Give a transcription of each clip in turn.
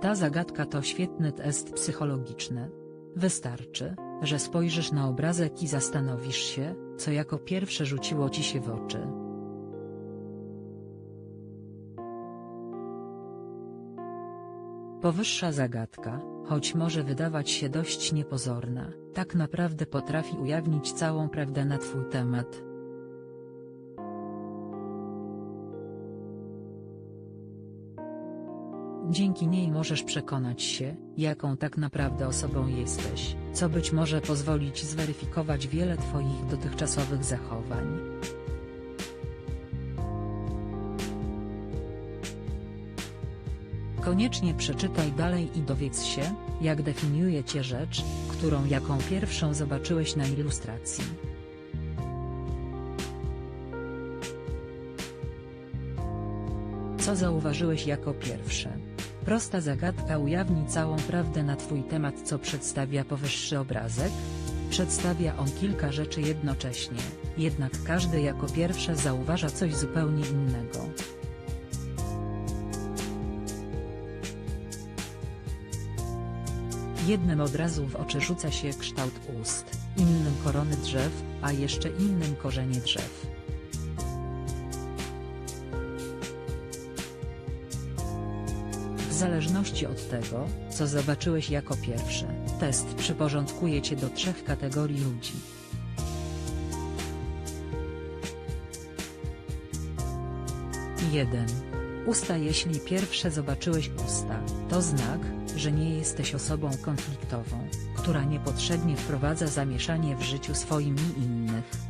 Ta zagadka to świetny test psychologiczny. Wystarczy, że spojrzysz na obrazek i zastanowisz się, co jako pierwsze rzuciło ci się w oczy. Powyższa zagadka, choć może wydawać się dość niepozorna, tak naprawdę potrafi ujawnić całą prawdę na twój temat. Dzięki niej możesz przekonać się, jaką tak naprawdę osobą jesteś, co być może pozwolić zweryfikować wiele Twoich dotychczasowych zachowań. Koniecznie przeczytaj dalej i dowiedz się, jak definiuje Cię rzecz, którą jaką pierwszą zobaczyłeś na ilustracji. Co zauważyłeś jako pierwsze? Prosta zagadka ujawni całą prawdę na Twój temat co przedstawia powyższy obrazek? Przedstawia on kilka rzeczy jednocześnie, jednak każdy jako pierwsze zauważa coś zupełnie innego. Jednym od razu w oczy rzuca się kształt ust, innym korony drzew, a jeszcze innym korzenie drzew. Zależności od tego, co zobaczyłeś jako pierwsze, test przyporządkuje cię do trzech kategorii ludzi. Jeden. Usta Jeśli pierwsze zobaczyłeś usta, to znak, że nie jesteś osobą konfliktową, która niepotrzebnie wprowadza zamieszanie w życiu swoim i innych.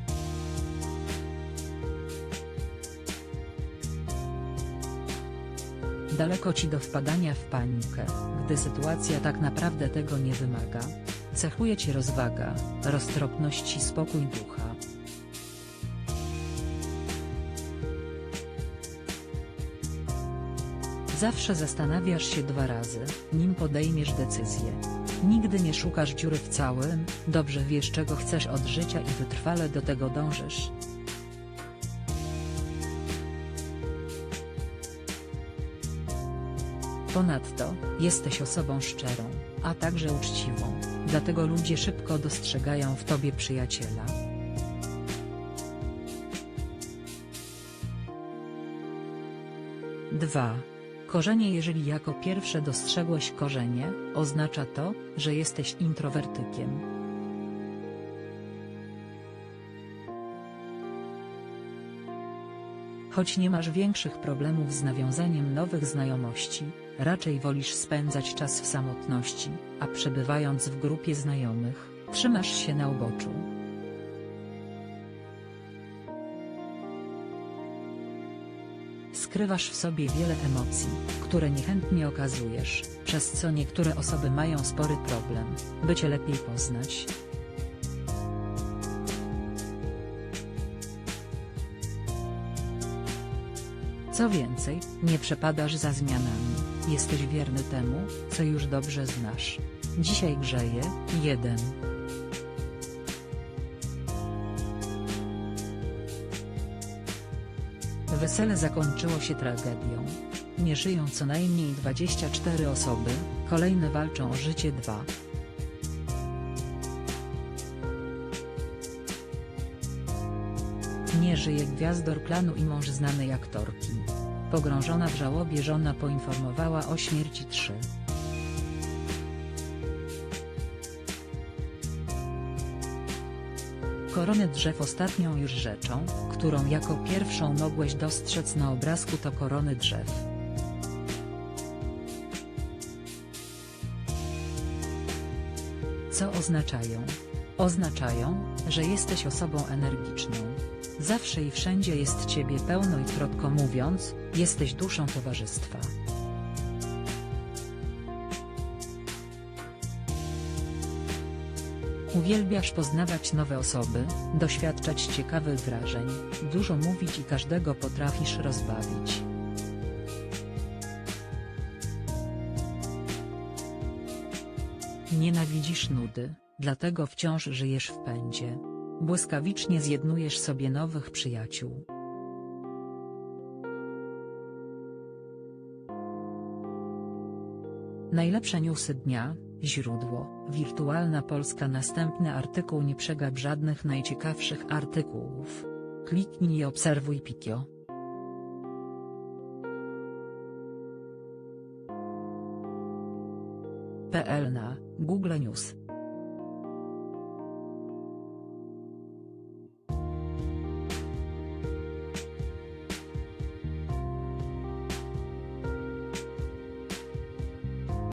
Daleko ci do wpadania w panikę, gdy sytuacja tak naprawdę tego nie wymaga. Cechuje cię rozwaga, roztropność i spokój ducha. Zawsze zastanawiasz się dwa razy, nim podejmiesz decyzję. Nigdy nie szukasz dziury w całym, dobrze wiesz czego chcesz od życia i wytrwale do tego dążysz. Ponadto, jesteś osobą szczerą, a także uczciwą, dlatego ludzie szybko dostrzegają w tobie przyjaciela. Dwa. Korzenie Jeżeli jako pierwsze dostrzegłeś korzenie, oznacza to, że jesteś introwertykiem. Choć nie masz większych problemów z nawiązaniem nowych znajomości, raczej wolisz spędzać czas w samotności, a przebywając w grupie znajomych, trzymasz się na uboczu. Skrywasz w sobie wiele emocji, które niechętnie okazujesz, przez co niektóre osoby mają spory problem, by cię lepiej poznać. Co więcej, nie przepadasz za zmianami, jesteś wierny temu, co już dobrze znasz. Dzisiaj grzeje, 1. Wesele zakończyło się tragedią. Nie żyją co najmniej 24 osoby, kolejne walczą o życie 2. Nie żyje gwiazdor klanu i mąż znanej aktorki. Pogrążona w żałobie żona poinformowała o śmierci 3. Korony drzew Ostatnią już rzeczą, którą jako pierwszą mogłeś dostrzec na obrazku to korony drzew. Co oznaczają? Oznaczają, że jesteś osobą energiczną. Zawsze i wszędzie jest ciebie pełno i krótko mówiąc, jesteś duszą towarzystwa. Uwielbiasz poznawać nowe osoby, doświadczać ciekawych wrażeń, dużo mówić i każdego potrafisz rozbawić. Nienawidzisz nudy, dlatego wciąż żyjesz w pędzie. Błyskawicznie zjednujesz sobie nowych przyjaciół. Najlepsze newsy dnia, źródło, Wirtualna Polska Następny artykuł Nie przegap żadnych najciekawszych artykułów. Kliknij i obserwuj Pikio. PL na Google News